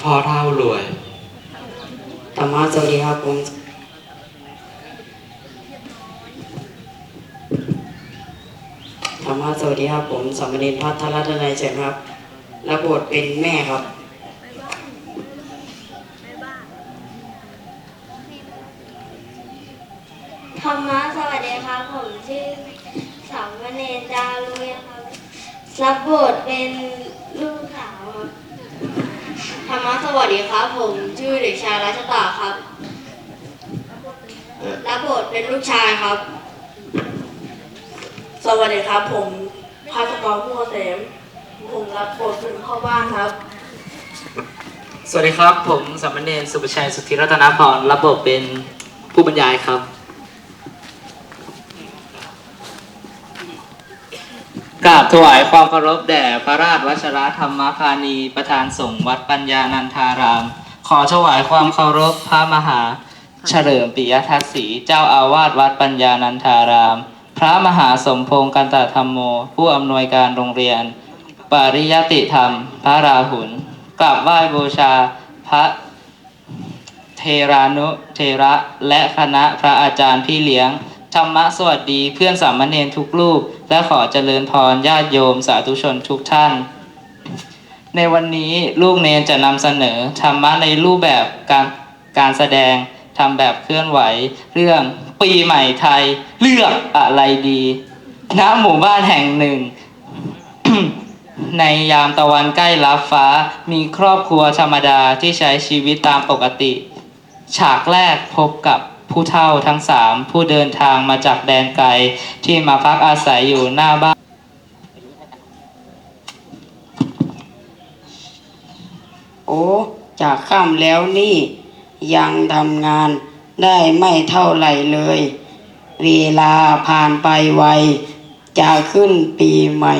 พ่อเท่ารวยธรรมะสวัสดีครับผมธรรมะสวัสดีครับผมสามเณรพัทรรัตนายเฉินครับรับบทเป็นแม่ครับธรรมะสวัสดีครับผมชื่อสามเณรดาลุยครับรับบทเป็นลูกสาวครับ ธ รรมะสวัสดีครับ ผมชื่อเด็กชายรัชตาครับ รับบทเป็นลูกชายครับ สวัสดีครับ ผมพาสกรมัวเสมผมรับบทเป็นพ่อบ้านครับ สวัสดีครับ ผมสามเณรสุประชัยสุทธิรัตนพรรับบทเป็นผู้บรรยายครับ กราบถวายความเคารพแด่พระราชวัชรธรรมพานีประธานสงฆ์วัดปัญญานันทาราม ขอถวายความเคารพพระมหา เฉลิมปิยทัศน์ศรีเจ้าอาวาสวัดปัญญานันทาราม พระมหาสมพงษ์กันตธรรมโม ผู้อำนวยการโรงเรียน ปริยติธรรม พระราหุลกราบไหว้บูชาพระเทรานุเทระและคณะพระอาจารย์พี่เลี้ยง ธรรมะสวัสดีเพื่อนสามเณรทุกรูป และขอเจริญพรญาติโยมสาธุชนทุกท่าน ในวันนี้ลูกเนนจะนำเสนอธรรมะในรูปแบบการการแสดงทำแบบเคลื่อนไหว เรื่องปีใหม่ไทยเลือกอะไรดีณหมู่บ้านแห่งหนึ่ง ในยามตะวันใกล้รับฟ้ามีครอบครัวธรรมดาที่ใช้ชีวิตตามปกติ ฉากแรกพบกับ ผู้เฒ่าทั้งสามผู้เดินทางมาจากแดนไกลที่มาพักอาศัยอยู่หน้าบ้านโอ้จากข้ามแล้วนี่ ยังทำงานได้ไม่เท่าไหร่เลย เวลาผ่านไปไว จะขึ้นปีใหม่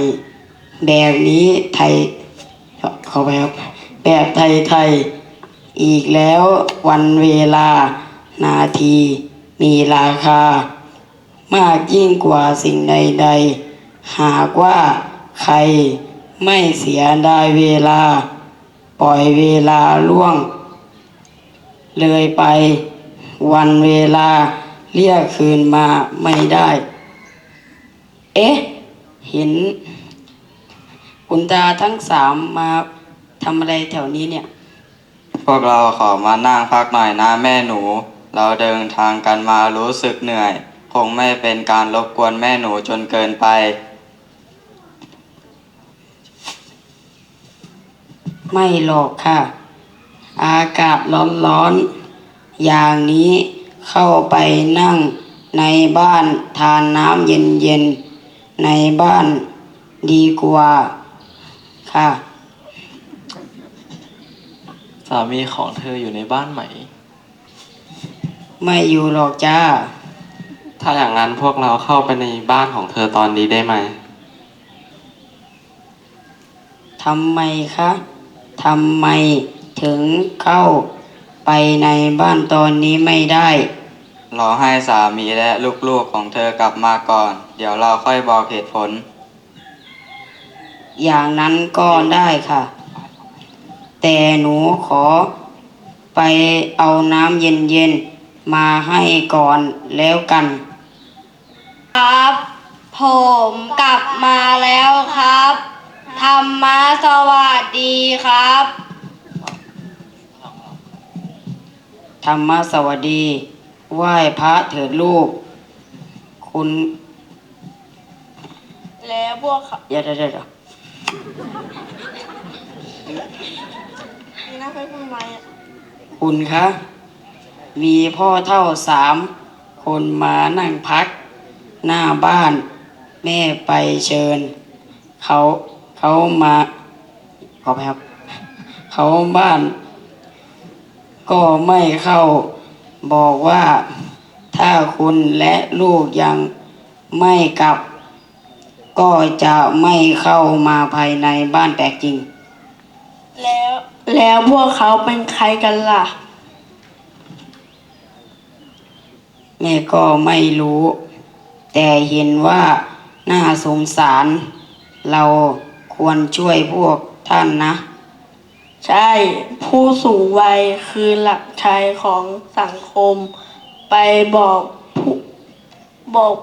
แบบนี้ไทยขอไปครับแบบไทยไทยๆอีกแล้ววันเวลา นาที มีราคา มากยิ่งกว่าสิ่งใดๆ หากว่าใครไม่เสียดายเวลา ปล่อยเวลาล่วง เลยไปวันเวลาเรียกคืนมาไม่ได้ เอ๊ะ เห็นคุณตาทั้งสามมาทำอะไรแถวนี้เนี่ย พวกเราขอมานั่งพักหน่อยนะแม่หนู เราเดินทางกันมารู้สึกเหนื่อย คงไม่เป็นการรบกวนแม่หนูจนเกินไป ไม่หรอกค่ะ อากาศร้อนๆ อย่างนี้เข้าไปนั่งในบ้านทานน้ำเย็นๆ ในบ้านดีกว่าค่ะ สามีของเธออยู่ในบ้านไหม ไม่อยู่หรอกจ้า ถ้าอย่างนั้นพวกเราเข้าไปในบ้านของเธอตอนนี้ได้ไหม ทำไมคะ ทำไมถึงเข้าไปในบ้านตอนนี้ไม่ได้ รอให้สามีและลูกๆของเธอกลับมาก่อน เดี๋ยวเราค่อยบอกเหตุผล อย่างนั้นก็ได้ค่ะ แต่หนูขอไปเอาน้ำเย็นๆ มาให้ก่อนแล้วกัน ครับ ผมกลับมาแล้วครับธรรมะสวัสดีครับ ธรรมสวัสดี ไหว้พระเถิดลูก คุณ แล้วพวกเขาเดี๋ยวเดี๋ยวเดี๋ยวน่าไปทำไมอะคุณคะ มีพ่อเท่าสามคนมานั่งพัก หน้าบ้านแม่ไปเชิญ เขาเขามาขอไปครับ เขาบ้าน ก็ไม่เข้าบอกว่าถ้าคุณและลูกยังไม่กลับ ก็จะไม่เข้ามาภายในบ้านแตกจริง แล้วแล้วพวกเขาเป็นใครกันล่ะ แม่ก็ไม่รู้ แต่เห็นว่าน่าสงสาร เราควรช่วยพวกท่านนะ ใช่ผู้สูงวัยคือหลักชัยของสังคม ไปบอกผู้บอก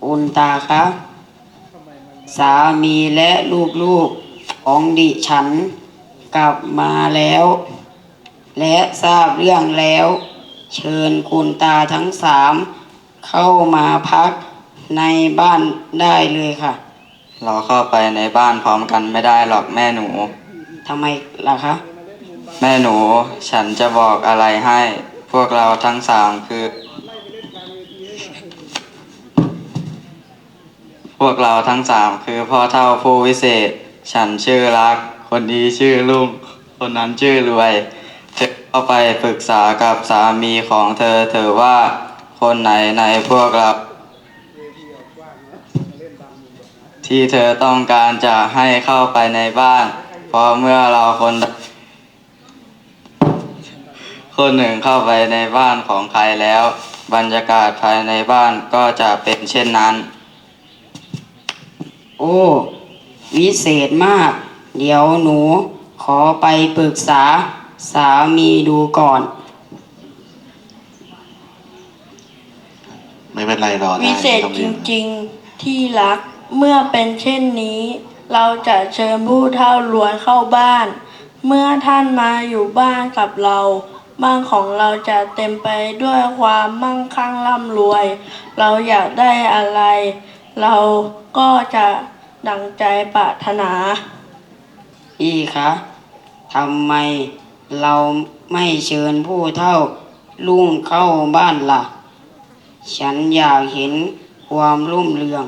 คุณตาครับสามีและลูกๆของดิฉันกลับมาแล้ว และทราบเรื่องแล้ว เชิญคุณตาทั้งสามเข้ามาพักในบ้านได้เลยค่ะ เราเข้าไปในบ้านพร้อมกันไม่ได้หรอกแม่หนู ทำไมล่ะคะ แม่หนูฉันจะบอกอะไรให้ พวกเราทั้งสามคือ พวกเราทั้งสามคือพ่อเท่าผู้วิเศษ ฉันชื่อรัก คนนี้ชื่อลุงคนนั้นชื่อรวยเธอเข้าไปปรึกษากับสามีของเธอเธอว่าคนไหนในพวกเราที่เธอต้องการจะให้เข้าไปในบ้านเพราะเมื่อเราคน คนหนึ่งเข้าไปในบ้านของใครแล้ว บรรยากาศภายในบ้านก็จะเป็นเช่นนั้น โอ้ วิเศษมาก เดี๋ยวหนูขอไปปรึกษา สามีดูก่อน ไม่เป็นไรรอได้วิเศษไม่ต้องจรีบริงๆที่รักเมื่อเป็นเช่นนี้ เราจะเชิญผู้เฒ่ารวยเข้าบ้าน เมื่อท่านมาอยู่บ้านกับเรา บ้านของเราจะเต็มไปด้วยความมั่งคั่งร่ำรวย เราอยากได้อะไร เราก็จะดังใจปรารถนาพี่คะทำไม เราไม่เชิญผู้เท่าลุงเข้าบ้านล่ะ ฉันอยากเห็นความรุ่มเรือง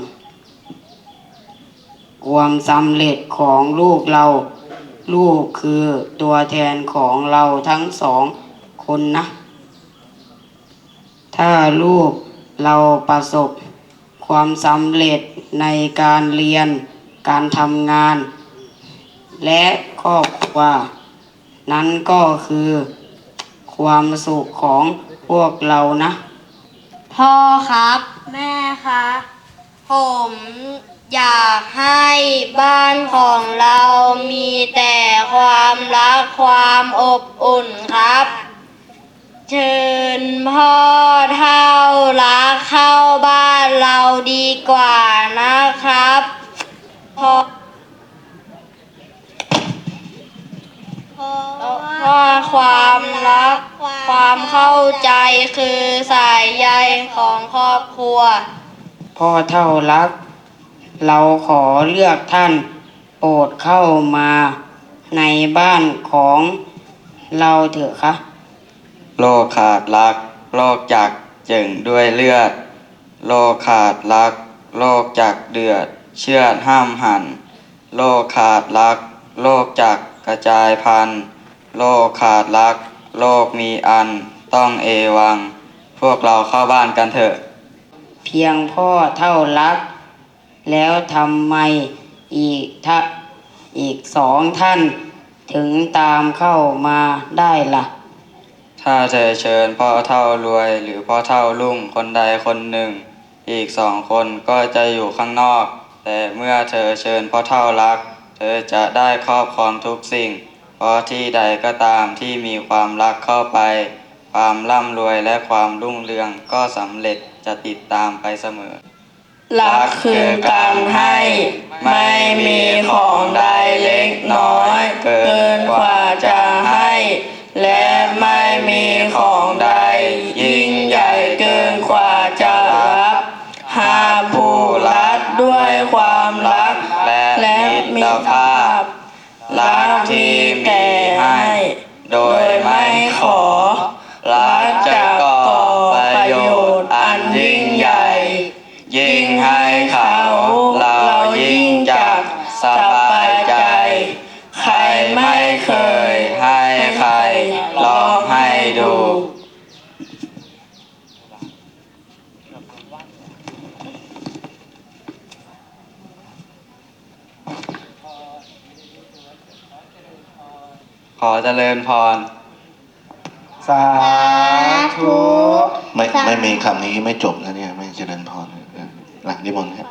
ความสำเร็จของลูกเรา ลูกคือตัวแทนของเราทั้งสองคนนะ ถ้าลูกเราประสบความสำเร็จในการเรียนการทำงาน และครอบครัว นั้นก็คือ ความสุขของพวกเรานะ พ่อครับ แม่คะผมอยากให้บ้านของเรามีแต่ความรักความอบอุ่นครับ เชิญพ่อเท่ารักเข้าบ้านเราดีกว่านะครับเพราะ เพราะความรัก ความเข้าใจคือสายใยของครอบครัว พ่อเท่ารัก เราขอเลือกท่านโปรดเข้ามาในบ้านของเราเถอะคะโลขาดรัก โลกจักจึงด้วยเลือด โลขาดรัก โลกจักเดือด เชือดห้ามหัน โลขาดรัก โลกจัก ระจายพันธุ์ โลกขาดรัก โลกมีอัน ต้องเอวัง พวกเราเข้าบ้านกันเถอะ เพียงพ่อเท่ารัก แล้วทำไมอีกทะอีกสองท่าน ถึงตามเข้ามาได้ล่ะ ถ้าเธอเชิญพ่อเท่ารวยหรือพ่อเท่าลุ่งคนใดคนหนึ่ง อีกสองคนก็จะอยู่ข้างนอก แต่เมื่อเธอเชิญพ่อเท่ารัก เธอจะได้ครอบครองทุกสิ่ง เพราะที่ใดก็ตามที่มีความรักเข้าไป ความร่ำรวยและความรุ่งเรืองก็สำเร็จจะติดตามไปเสมอ รักคือการให้ ไม่มีของใดเล็กน้อย เกินกว่าจะให้และ ขอเจริญพร สาธุ ไม่ไม่มีคำนี้ไม่จบนะเนี่ย ไม่เจริญพรเออหลังนิมนต์ครับ